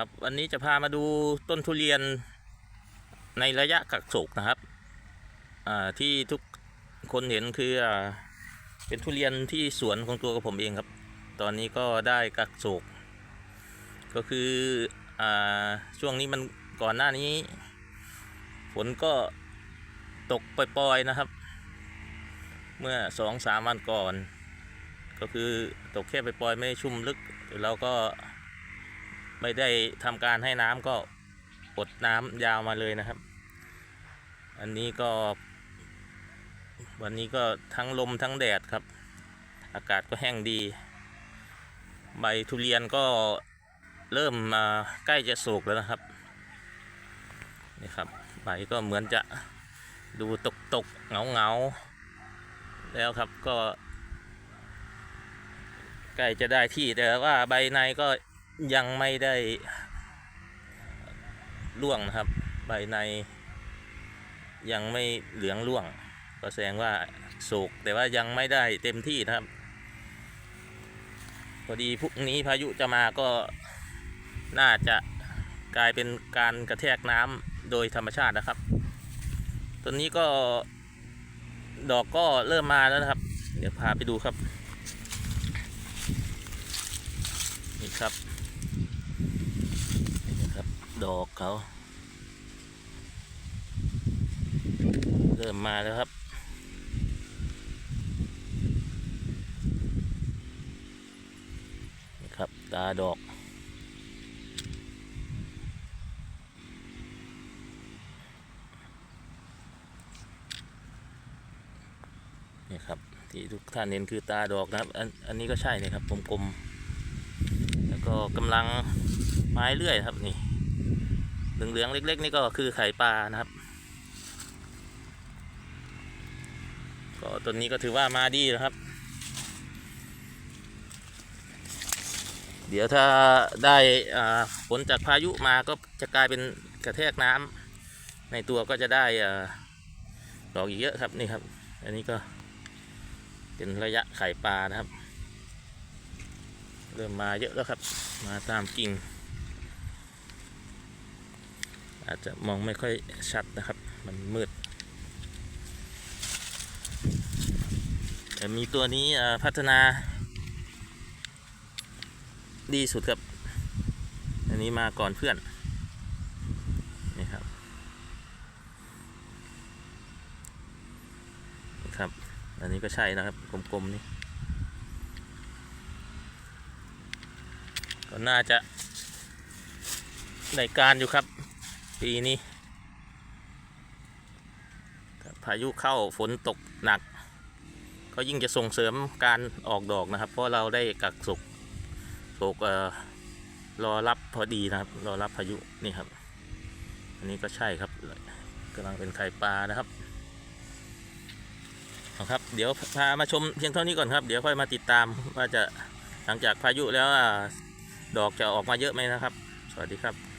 ครับวันนี้จะพามาดูต้นทุเรียนในระยะกักสุกนะครับที่ทุกคนเห็นคืออเป็นทุเรียนที่สวนของตัวกับผมเองครับ ตอนนี้ก็ได้กักสุกก็คืออช่วงนี้มันก่อนหน้านี้ ฝนก็ตกปล่อยๆนะครับ เมื่อสองสามวันก่อน ก็คือตกแค่ปล่อยๆไม่ชุ่มลึกเราก็ ไม่ได้ทำการให้น้ำก็อดน้ำยาวมาเลยนะครับ อันนี้ก็ วันนี้ก็ทั้งลมทั้งแดดครับ อากาศก็แห้งดี ใบทุเรียนก็เริ่มมาใกล้จะสุกแล้วนะครับนี่ครับใบก็เหมือนจะดูตกตกเงาเงาแล้วครับก็ ใกล้จะได้ที่แต่ว่าใบในก็ ยังไม่ได้ร่วงนะครับ ใบใน ยังไม่เหลืองร่วง ก็แสดงว่าสุกแต่ว่ายังไม่ได้เต็มที่นะครับพอดีพรุ่งนี้พายุจะมาก็น่าจะกลายเป็นการกระแทกน้ำโดยธรรมชาตินะครับต้นนี้ก็ดอกก็เริ่มมาแล้วนะครับ เดี๋ยวพาไปดูครับ นี่ครับ ดอกเขา เริ่มมาแล้วครับนะครับตาดอก นี่ครับ ที่ทุกท่านเห็นคือตาดอกนะครับ อันอันนี้ก็ใช่เลยครับกลมๆแล้วก็กำลังไม้เลื่อยครับนี่ เหลืองๆเล็ก ๆ นี่ก็คือไข่ปลานะครับ ก็ต้นนี้ก็ถือว่ามาดีนะครับ เดี๋ยวถ้าได้อ่าฝนจากพายุมาก็จะกลายเป็นกระแทกน้ำในตัวก็จะได้ดอกอีกเยอะครับนี่ครับ อันนี้ก็เป็นระยะไข่ปลานะครับ เริ่มมาเยอะแล้วครับ มาตามกิ่ง อาจจะมองไม่ค่อยชัดนะครับ มันมืด แต่มีตัวนี้พัฒนา ดีสุดครับ อันนี้มาก่อนเพื่อน นี่ครับนี่ครับ อันนี้ก็ใช่นะครับ กลมๆนี่ ก็น่าจะในการอยู่ครับ ปีนี้พายุเข้าฝนตกหนัก ก็ยิ่งจะส่งเสริมการออกดอกนะครับ เพราะเราได้กักสุกสุกเอ่อรอรับพอดีนะครับ รอรับพายุนี่ครับ อันนี้ก็ใช่ครับกำลังเป็นไข่ปลานะครับเอาครับ เดี๋ยวพามาชมเพียงเท่านี้ก่อนครับ เดี๋ยวค่อยมาติดตามว่าจะหลังจากพายุแล้วดอกจะออกมาเยอะไหมนะครับ สวัสดีครับ